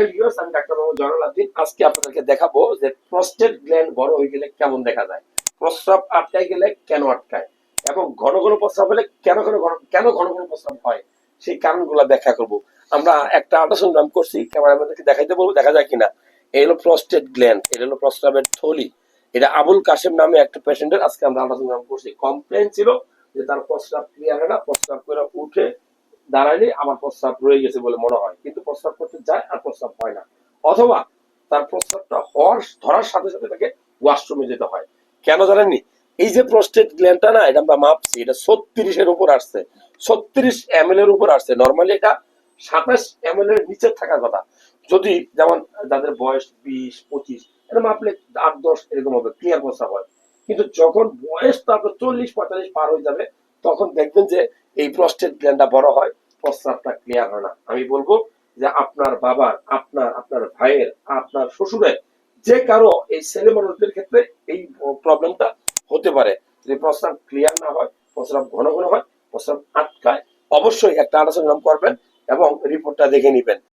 আমি ডাক্তার জয়নুল আজকে আপনাদেরকে দেখাবো যে প্রস্টেট গ্ল্যান্ড বড় হয়ে গেলে কেমন দেখা যায়। প্রস্রাব আটকায় গেলে কেন আটকায়? এবং ঘন ঘন প্রস্রাব হলে কেন ঘন কেন ঘন ঘন প্রস্রাব হয়? সেই কারণগুলো ব্যাখ্যা করব। আমরা একটা আল্ট্রাসাউন্ড করছি, ক্যামেরাম্যানদেরকে দেখাইতে বলব, দেখা যায় কিনা? এই হলো প্রস্টেট গ্ল্যান্ড হলো প্রস্রাবের থলি। এটা আবুল কাশেম নামে একটা পেশেন্টের আজকে আমরা আল্ট্রাসাউন্ড করছি। কমপ্লেন ছিল যে তার প্রস্রাব ক্লিয়ার হয় না, প্রস্রাব করে উঠে দাঁড়াইলে আমার প্রস্রাব রয়ে গেছে বলে মনে হয়। কিন্তু প্রস্রাব করতে যায় আর প্রস্রাব হয় না। অথবা তার প্রস্রাবটা হওয়ার, ধরার সাথে সাথে তাকে ওয়াশরুমে যেতে হয়। কেন জানেননি? এই যে প্রস্টেট গ্ল্যান্ডটা না, এটা আমরা মাপছি, এটা ছত্রিশের উপর আসছে। ছত্রিশ এম এর উপর আসছে। নর্মালি এটা সাতাশ এম এর নিচে থাকার কথা। যদি যেমন যাদের বয়স বিশ, পঁচিশ, এটা মাপলে আট, দশ এরকম হবে ক্লিয়ার প্রস্রাব হয়। কিন্তু যখন বয়স তারপর চল্লিশ, পঁয়তাল্লিশ পার হয়ে যাবে, তখন দেখবেন যে এই প্রস্টেট গ্ল্যান্ডটা বড় হয় প্রস্তাবটা ক্লিয়ার হয় না। আমি বলব যে আপনার বাবা, আপনার আপনার ভাইয়ের, আপনার শ্বশুরের যে কারও এই ছেলে মানুষদের ক্ষেত্রে এই প্রবলেমটা হতে পারে। যদি প্রস্তাব ক্লিয়ার না হয় প্রস্রাব ঘন ঘন হয় প্রস্রাব আটকায়, অবশ্যই একটা আলোচনা করবেন এবং রিপোর্টটা দেখে নেবেন।